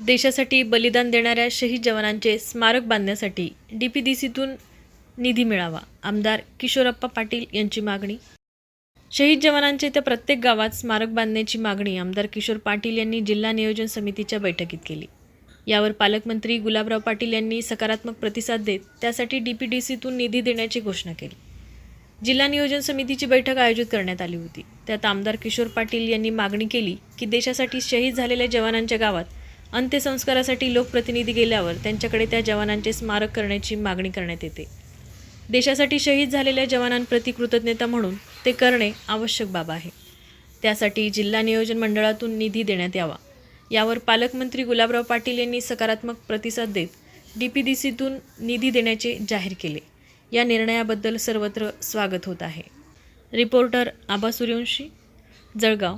देशासाठी बलिदान देणाऱ्या शहीद जवानांचे स्मारक बांधण्यासाठी डी पी डी सीतून निधी मिळावा. आमदार किशोरप्पा पाटील यांची मागणी. शहीद जवानांचे त्या प्रत्येक गावात स्मारक बांधण्याची मागणी आमदार किशोर पाटील यांनी जिल्हा नियोजन समितीच्या बैठकीत केली. यावर पालकमंत्री गुलाबराव पाटील यांनी सकारात्मक प्रतिसाद देत त्यासाठी डी पी डी सीतून निधी देण्याची घोषणा केली. जिल्हा नियोजन समितीची बैठक आयोजित करण्यात आली होती. त्यात आमदार किशोर पाटील यांनी मागणी केली की देशासाठी शहीद झालेल्या जवानांच्या गावात अंत्यसंस्कारासाठी लोकप्रतिनिधी गेल्यावर त्यांच्याकडे त्या जवानांचे स्मारक करण्याची मागणी करण्यात येते. देशासाठी शहीद झालेल्या जवानांप्रती कृतज्ञता म्हणून ते करणे आवश्यक बाब आहे. त्यासाठी जिल्हा नियोजन मंडळातून निधी देण्यात यावा. यावर पालकमंत्री गुलाबराव पाटील यांनी सकारात्मक प्रतिसाद देत डी पी डी सीतून निधी देण्याचे जाहीर केले. या निर्णयाबद्दल सर्वत्र स्वागत होत आहे. रिपोर्टर आबा सूर्यवंशी जळगाव.